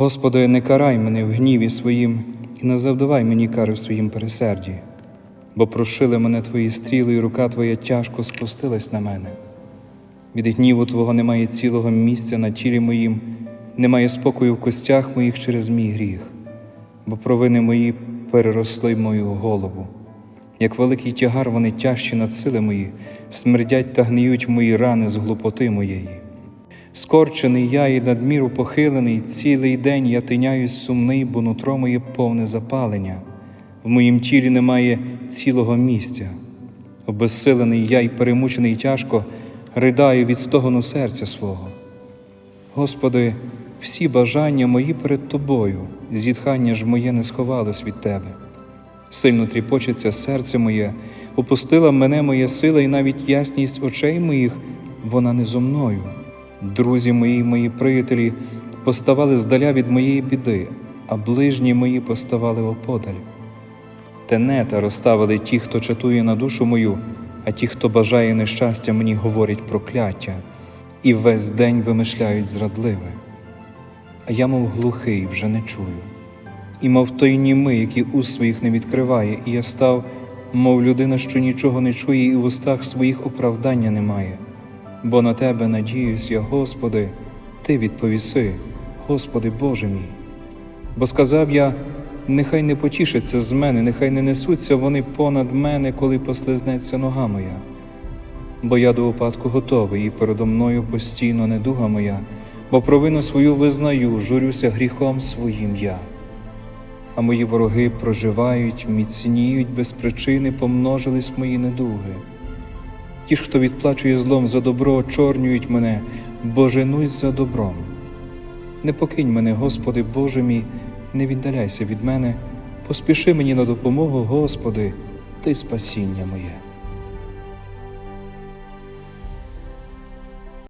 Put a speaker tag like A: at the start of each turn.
A: Господи, не карай мене в гніві своїм і не завдавай мені кари в своїм пересерді, бо прошили мене твої стріли, і рука Твоя тяжко спустилась на мене. Від гніву Твого немає цілого місця на тілі моїм, немає спокою в костях моїх через мій гріх, бо провини мої переросли мою голову. Як великий тягар вони тяжчі над сили мої, смердять та гниють мої рани з глупоти моєї. Скорчений я і надміру похилений, цілий день я тиняюсь сумний, бо нутро моє повне запалення. В моїм тілі немає цілого місця. Обезсилений я й перемучений тяжко, ридаю від стогону серця свого. Господи, всі бажання мої перед Тобою, зітхання ж моє не сховалось від Тебе. Сильно тріпочеться серце моє, опустила мене моя сила, і навіть ясність очей моїх, вона не зо мною. Друзі мої, мої приятелі поставали здаля від моєї біди, а ближні мої поставали оподаль. Тенета розставили ті, хто чатує на душу мою, а ті, хто бажає нещастя, мені говорять прокляття, і весь день вимишляють зрадливе. А я, мов глухий, вже не чую, і мов той німий, який уст своїх не відкриває, і я став, мов людина, що нічого не чує, і в устах своїх оправдання немає. Бо на тебе надіюсь я, Господи, Ти відповіси, Господи Боже мій. Бо сказав я, нехай не потішаться з мене, нехай не несуться вони понад мене, коли послизнеться нога моя. Бо я до упадку готовий, і передо мною постійно недуга моя, бо провину свою визнаю, журюся гріхом своїм я. А мої вороги проживають, міцніють без причини, помножились мої недуги. Ті хто відплачує злом за добро, очорнюють мене, бо женусь за добром. Не покинь мене, Господи Боже мій, не віддаляйся від мене, поспіши мені на допомогу, Господи, Ти спасіння моє.